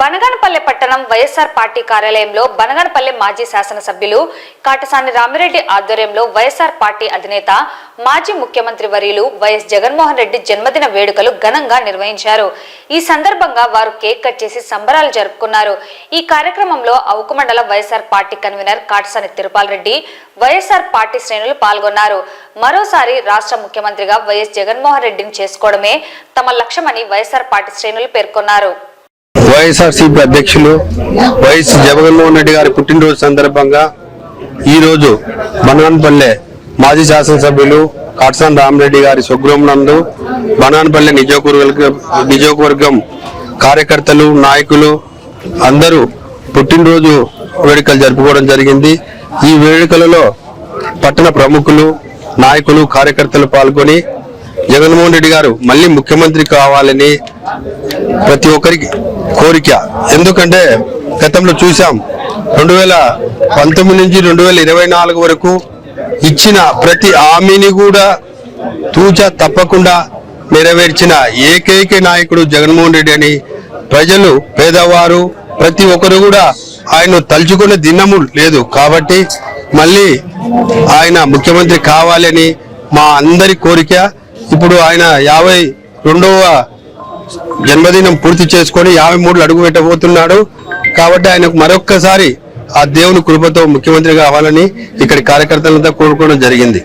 బనగానపల్లె పట్టణం వైఎస్ఆర్ పార్టీ కార్యాలయంలో బనగానపల్లె మాజీ శాసనసభ్యులు కాటసాని రామిరెడ్డి ఆధ్వర్యంలో వైఎస్ఆర్ పార్టీ అధినేత మాజీ ముఖ్యమంత్రి వర్యులు వైఎస్ జగన్మోహన్ రెడ్డి జన్మదిన వేడుకలు ఘనంగా నిర్వహించారు. ఈ సందర్భంగా వారు కేక్ కట్ చేసి సంబరాలు జరుపుకున్నారు. ఈ కార్యక్రమంలో అవుకు మండల YSR party convener Katasani Tirupal Reddy YSR party శ్రేణులు పాల్గొన్నారు. మరోసారి రాష్ట్ర ముఖ్యమంత్రిగా వైఎస్ జగన్మోహన్ రెడ్డిని చేసుకోవడమే తమ లక్ష్యమని వైఎస్ఆర్ పార్టీ శ్రేణులు పేర్కొన్నారు. వైఎస్ఆర్సీపీ అధ్యక్షులు వైఎస్ జగన్మోహన్ రెడ్డి గారి పుట్టినరోజు సందర్భంగా ఈరోజు బనాన్పల్లె మాజీ శాసనసభ్యులు కాట్సాన్ రామరెడ్డి గారి స్వగృహంనందు బనాన్పల్లె నియోజకవర్గ నియోజకవర్గం కార్యకర్తలు నాయకులు అందరూ పుట్టినరోజు వేడుకలు జరుపుకోవడం జరిగింది. ఈ వేడుకలలో పట్టణ ప్రముఖులు నాయకులు కార్యకర్తలు పాల్గొని జగన్మోహన్ రెడ్డి గారు మళ్ళీ ముఖ్యమంత్రి కావాలని ప్రతి ఒక్కరికి కోరిక. ఎందుకంటే గతంలో చూసాం రెండు వేల పంతొమ్మిది నుంచి రెండు వేల ఇరవై నాలుగు వరకు ఇచ్చిన ప్రతి హామీని కూడా తూచ తప్పకుండా నెరవేర్చిన ఏకైక నాయకుడు జగన్మోహన్ రెడ్డి అని ప్రజలు పేదవారు ప్రతి ఒక్కరు కూడా ఆయన తలుచుకునే దినము లేదు. కాబట్టి మళ్ళీ ఆయన ముఖ్యమంత్రి కావాలని మా అందరి కోరిక ఇప్పుడు ఆయన యాభై రెండవ జన్మదినం పూర్తి చేసుకొని యాభై మూడులు అడుగు పెట్టబోతున్నాడు. కాబట్టి ఆయనకు మరొక్కసారి ఆ దేవుని కృపతో ముఖ్యమంత్రి కావాలని ఇక్కడి కార్యకర్తలంతా కోరుకోవడం జరిగింది.